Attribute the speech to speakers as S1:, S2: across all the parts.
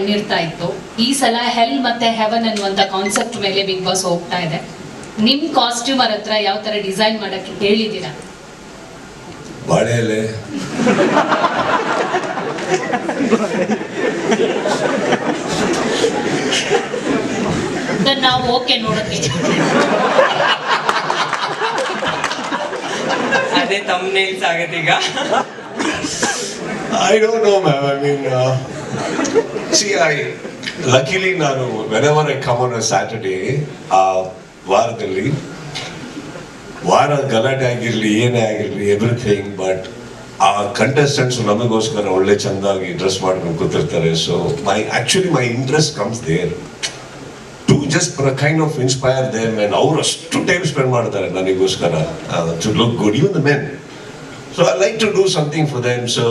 S1: ಕಣ್ಣಿರ್ತಾ ಇತ್ತು. ಈ ಸಲ ಹೆಲ್ ಮತ್ತೆ ಹೆವನ್ ಅನ್ನುವಂತ ಕಾನ್ಸೆಪ್ಟ್ ಮೇಲೆ ಬಿಗ್ ಬಾಸ್ ಹೋಗ್ತಾ ಇದೆ. ನಿಮ್ ಕಾಸ್ಟ್ಯೂಮರ್ ಹತ್ರ ಯಾವ ತರ ಡಿಸೈನ್ ಮಾಡಕ್ಕೆ ಹೇಳಿದೀರಾ
S2: ಬಾಳೆ ಎಲೆ
S1: ನಾವು ಓಕೆ ನೋಡಕ್ಕೆ
S3: ಅದೇ ತಮ್ನೇಲ್ಸ್ ಆಗತ್ತೆ ಈಗ.
S2: I don't know ma'am I mean see I luckily ನಾನು whenever I come on Saturday ಆ, ವಾರದಲ್ಲಿ, ವಾರ ಗಲಾಟೆ ಆಗಿರಲಿ, ಏನೇ ಆಗಿರಲಿ ಎವ್ರಿಥಿಂಗ್ ಬಟ್ ಆ ಕಂಟೆಸ್ಟೆಂಟ್ಸ್ ನಮಗೋಸ್ಕರ ಒಳ್ಳೆ ಚಂದಾಗಿ ಡ್ರೆಸ್ ಮಾಡ್ಕೊಂಡು ಕೂತಿರ್ತಾರೆ. So my actually my interest comes there to a kind of inspire them and ಅವ್ರು ಅಷ್ಟು ಟೈಮ್ ಸ್ಪೆಂಡ್ ಮಾಡ್ತಾರೆ ನನಗೋಸ್ಕರ. To look good even the men so I like to do something for them so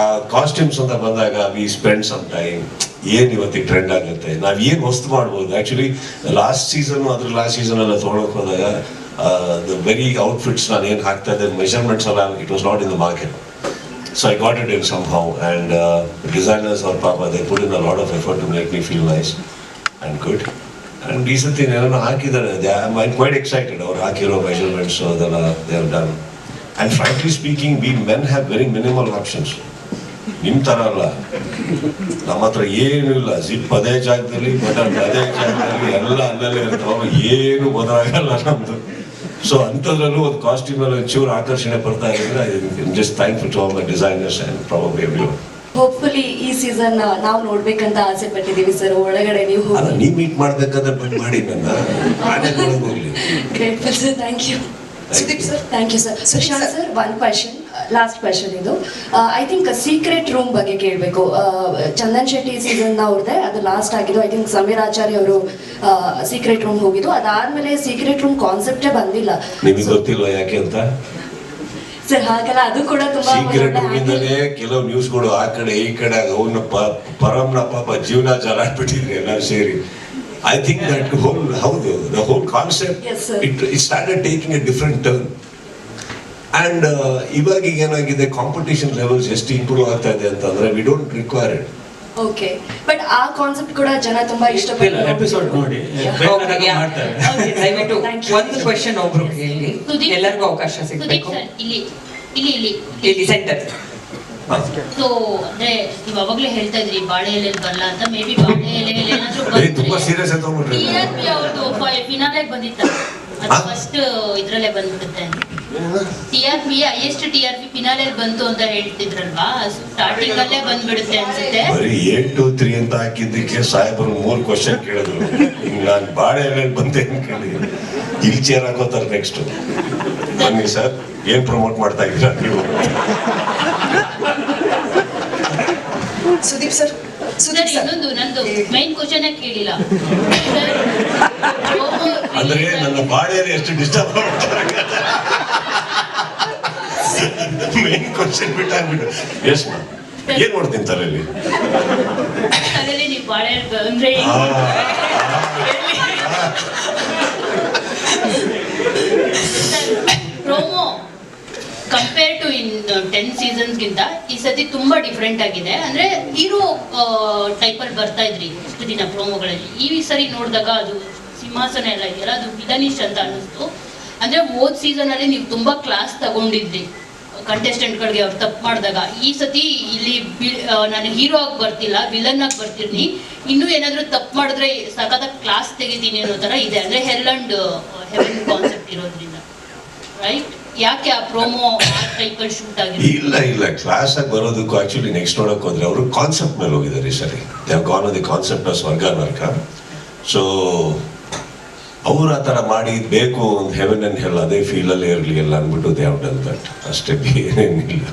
S2: ಆ costumes ಅಂತ ಬಂದಾಗ we spend some time ಏನ್ ಇವತ್ತಿಗೆ trend ಆಗುತ್ತೆ? ನಾವ್ ಏನ್ ಹೊಸ್ತು ಮಾಡ್ಬೋದು? ಆಕ್ಚುಲಿ ಲಾಸ್ಟ್ ಸೀಸನ್ ಅದ್ರ ಲಾಸ್ಟ್ ಸೀಸನ್ ಎಲ್ಲ ತೊಗೊಳಕ್ ಹೋದಾಗ ದ ವೆರಿ ಔಟ್ಫಿಟ್ಸ್ ನಾನು ಏನ್ ಹಾಕ್ತಾ ಇದ್ದೆ ಮೆಷರ್ಮೆಂಟ್ಸ್ ಎಲ್ಲ it was not in the market so I got it in somehow and designers ಅವ್ರ ಪಾಪ they put in a lot of effort to make me feel nice and good and ಈ ಸತಿ ಏನೋ ಹಾಕಿದ್ದಾರೆ. ಐ ಕ್ವೈಟ್ ಎಕ್ಸೈಟೆಡ್ ಅವ್ರು ಹಾಕಿರೋ measurements ಅದೆಲ್ಲ they have done and frankly speaking we men have very minimal options ನಿಮ್ಮ ಥರ ಅಲ್ಲ. ನಮ್ಮ ಹತ್ರ ಏನು ಇಲ್ಲ. ಜಿಪ್ ಅದೇ ಜಾಗದಲ್ಲಿ, ಬಟನ್ ಅದೇ ಜಾಗದಲ್ಲಿ, ಎಲ್ಲ ಅಲ್ಲಲ್ಲೇ ಇರ್ತಾವ ಏನು ಬದಲಾಗಲ್ಲ ನಮ್ಮದು ಸೊ ಅಂಥದ್ರಲ್ಲೂ ಒಂದು ಕಾಸ್ಟ್ಯೂಮ್ ಅಲ್ಲಿ ಒಂಚೂರು ಆಕರ್ಷಣೆ ಬರ್ತಾ ಇದ್ರೆ just thankful to my designers and probably every
S4: hopefully ಈ ಸೀಸನ್ ನಾವು ನೋಡ್ಬೇಕಂತ ಆಸೆ ಪಟ್ಟಿದ್ದೀವಿ ಸರ್ ಒಳಗಡೆ ನೀವು
S2: ಅಲ್ಲ ನೀವ್ ಮೀಟ್ ಮಾಡ್ಬೇಕಂದ್ರೆ ಮಾಡಿ ನನ್ನ. ನಾನೇ ಹೋಗ್ಲಿ.
S4: Grateful sir thank you
S2: Sudeep
S4: sir thank you sir Sushant sir one question last question ಇದು. ಐ ಥಿಂಕ್ ಸೀಕ್ರೆಟ್ ರೂಮ್ ಬಗ್ಗೆ ಕೇಳಬೇಕು. ಚಂದನ್ ಶೆಟ್ಟಿ ಸೀಸನ್ ಅವ್ರದ್ದೆ ಅದು ಲಾಸ್ಟ್ ಆಗಿದ್ದು. ಐ ಥಿಂಕ್ ಸಮೀರ್ ಆಚಾರ್ಯ ಅವರು ಸೀಕ್ರೆಟ್ ರೂಮ್ ಹೋಗಿದ್ದು. ಅದಾದ್ಮೇಲೆ ಸೀಕ್ರೆಟ್ ರೂಮ್ ಕಾನ್ಸೆಪ್ಟೇ ಬಂದಿಲ್ಲ.
S2: ನಿಮಗೆ ಗೊತ್ತಿಲ್ಲ ಯಾಕೆ ಅಂತ?
S4: ಸರ್ ಹಾಗಲ್ಲ ಅದು ಕೂಡ ತುಂಬಾ
S2: ಸೀಕ್ರೆಟ್ ಕೆಲವು ನ್ಯೂಸ್ಗಳು ಆ ಕಡೆ ಈ ಕಡೆ ಅವನ ಪರಂನ ಪಾಪ ಜೀವನ ಜಲಾಡ್ಬಿಟ್ಟಿದ್ರಿ ಎಲ್ಲರೂ ಸೇರಿ. ಐ ಥಿಂಕ್ ದಟ್ ಹೋಲ್ ಹೌದು the whole concept it it started taking a different turn and ಇವಾಗ ಈಗ ಏನಾಗಿದೆ ಕಾಂಪಿಟೇಷನ್ ಲೆವೆಲ್ಸ್ ಎಷ್ಟು ಇಂಪ್ರೂವ್ ಆಗ್ತಾ ಇದೆ ಅಂತಂದ್ರೆ we don't require it
S4: okay but ಆ ಕಾನ್ಸೆಪ್ಟ್ ಕೂಡ ಜನ ತುಂಬಾ ಇಷ್ಟಪಡ್ತಾರೆ.
S5: ಎಪಿಸೋಡ್ ನೋಡಿ.
S3: ದಯವಿಟ್ಟು. ಒಂದು ಕ್ವಶನ್ ಒಬ್ರು
S1: ಇಲ್ಲಿ
S3: ಎಲ್ಲರಿಗೂ ಅವಕಾಶ ಸಿಗಬೇಕು.
S1: ಇಲ್ಲಿ ಇಲ್ಲಿ ಇಲ್ಲಿ.
S3: ಇಲ್ಲಿ ಸೆಂಟರ್
S1: ಸೊ ಅಂದ್ರೆ ನೀವು ಅವಾಗ್ಲೇ ಹೇಳ್ತಾ ಇದ್ರಿ ಬಾಳೆ ಎಲೆ ಬರಲ್ಲ ಅಂತ. ಮೇ ಬಿ ಬಾಳೆ ಎಲೆ ಏನಾದ್ರೂ ಪಿ ಅವ್ರದ್ದು ಫಿನಾಲೆಗೆ ಬಂದಿತ್ತ. ಅದು ಫಸ್ಟ್ ಇದ್ರಲ್ಲೇ ಬಂದ್ಬಿಡುತ್ತೆ T R P highest T R P ಫಿನಾಲೆಲ್ ಬಂತು ಅಂತ ಹೇಳ್ತಿದ್ರಲ್ವಾ? ಸ್ಟಾರ್ಟಿಂಗ್ ಅಲ್ಲೇ ಬಂದ್ಬಿಡುತ್ತೆ ಅನ್ಸುತ್ತೆ.
S2: ಬರೀ ಏಟ್ ಟು ತ್ರೀ ಅಂತ ಹಾಕಿದ್ದಕ್ಕೆ ಸಾಹೇಬರು ಮೂರು ಕ್ವಶನ್ ಕೇಳಿದ್ರು. ಹಿಂಗ್ ನಾನು ಬಾಳೆ ಎಲೆಯಲ್ಲಿ ಬಂದೆ ಕೇಳಿ ಇಲ್ಲಿ ಚೇರ್ ಹಾಕೋತಾರೆ ನೆಕ್ಸ್ಟ್ ಬನ್ನಿ ಸರ್ ಏನ್ ಪ್ರಮೋಟ್ ಮಾಡ್ತಾ ಇದ್ದೀರಾ ನೀವು?
S6: ಸುದೀಪ್ ಸರ್ ಸುದೀಪ್ ಸರ್
S1: ಇನ್ನೊಂದು ನಂದು ಮೈನ್ ಕ್ವಶನ್ ಕೇಳಿಲ್ಲ.
S2: ಅಂದ್ರೆ ನನ್ನ ಬಾಡಿಯಲ್ಲಿ ಎಷ್ಟು ಡಿಸ್ಟರ್ಬ್ ಮಾಡ್ತಾರೆ? ಮೇನ್ ಕ್ವಶನ್ ಬಿಟ್ಟಾಗ್ಬಿಟ್ಟು ಎಸ್ ಏನ್ ಮಾಡ್ತೀನಿ ತಲೆಯಲ್ಲಿ?
S1: ತಲೆಯಲ್ಲಿ ನೀವು ಬಾಳೆ ಅಂದ್ರೆ
S2: ಆ,
S1: promo compare to in ten ಸೀಸನ್ಸ್ಗಿಂತ ಈ ಸತಿ ತುಂಬಾ ಡಿಫ್ರೆಂಟ್ ಆಗಿದೆ. ಅಂದ್ರೆ ಹೀರೋ ಟೈಪಲ್ಲಿ ಬರ್ತಾ ಇದ್ರಿ ಇಷ್ಟು ದಿನ ಪ್ರೋಮೋಗಳಲ್ಲಿ. ಈ ಸರಿ ನೋಡಿದಾಗ ಅದು ಸಿಂಹಾಸನ ಎಲ್ಲ ಇದೆಯಲ್ಲ ಅದು ವಿಧನಿಶ್ ಅಂತ ಅನ್ನಿಸ್ತು. ಅಂದ್ರೆ ಹೋದ್ ಸೀಸನ್ ಅಲ್ಲಿ ನೀವು ತುಂಬಾ ಕ್ಲಾಸ್ ತಗೊಂಡಿದ್ರಿ. ಕಂಟೆಸ್ಟೆಂಟ್ಗಳಿಗೆ ಅವ್ರು ತಪ್ಪು ಮಾಡಿದಾಗ, ಈ ಸತಿ ಇಲ್ಲಿ ನಾನು ಹೀರೋ ಆಗಿ ಬರ್ತಿಲ್ಲ ವಿಲನ್ ಆಗಿ ಬರ್ತಿರ್ನಿ ಇನ್ನೂ ಏನಾದರೂ ತಪ್ಪು ಮಾಡಿದ್ರೆ ಸಖತ್ತಾಗಿ ಕ್ಲಾಸ್ ತೆಗಿತೀನಿ ಅನ್ನೋ ತರ ಇದೆ. ಅಂದ್ರೆ ಹೆಲ್ ಅಂಡ್ ಹೆವೆನ್ ಕಾನ್ಸೆಪ್ಟ್ ಇರೋದ್ರಿಂದ. ರೈಟ್ ಯಾಕೆ ಆ ಪ್ರೋಮೋ ಟೈಪಲ್ಲಿ ಶೂಟ್ ಆಗಿದೆ
S2: ಇಲ್ಲ ಇಲ್ಲ. ಕ್ಲಾಸ್ ಆಗಿ ಬರೋದಕ್ಕೂ ಆಕ್ಚುಲಿ ನೆಕ್ಸ್ಟ್ ನೋಡಕ್ ಹೋದ್ರೆ ಅವರು ಕಾನ್ಸೆಪ್ಟ್ ಮೇಲೆ ಹೋಗಿದ್ದಾರೆ ಸರಿ. They've gone the concept of ಸ್ವರ್ಗ ನರ್ಕ ಸೊ ಅವ್ರು ಆ ಥರ ಮಾಡಿ ಬೇಕು ಅಂತ ಹೆವೆನ್ ಅಂಡ್ ಹೆಲ್ ಅದೇ ಫೀಲ್ ಅಲ್ಲೇ ಇರಲಿ ಎಲ್ಲ ಅಂದ್ಬಿಟ್ಟು ದೇವ್ ಡನ್ ದಟ್ ಅಷ್ಟೇ ಏನೇನಿಲ್ಲ.